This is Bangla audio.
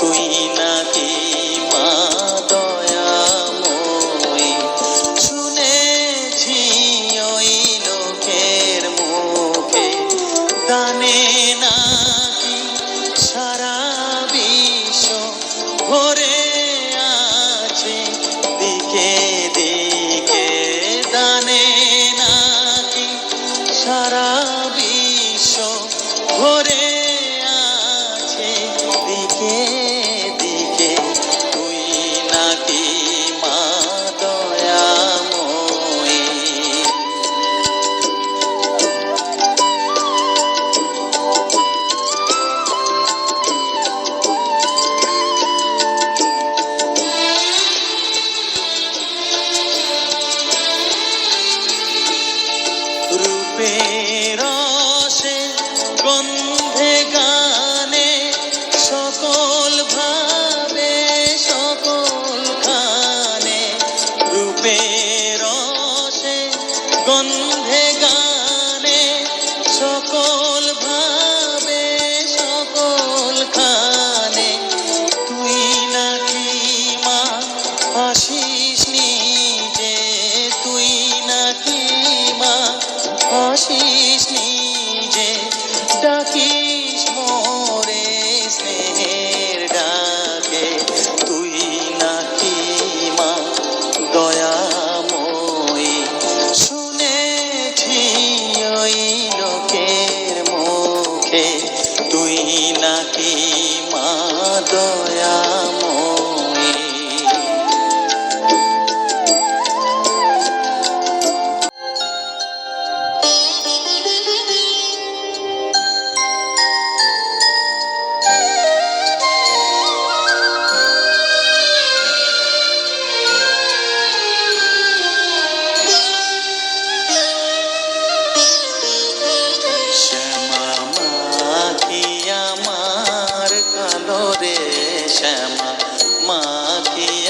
তুই নাকি মা দয়াময়? শুনেছি ওই লোকের মুখে গানে নাকি সারা বিশ্ব ভরে দিকে দিকে দানে নাকি সারা বিশ্ব shit. ডাকিস মোরে তুই নাকি মা দয়াময়ী? মাঝে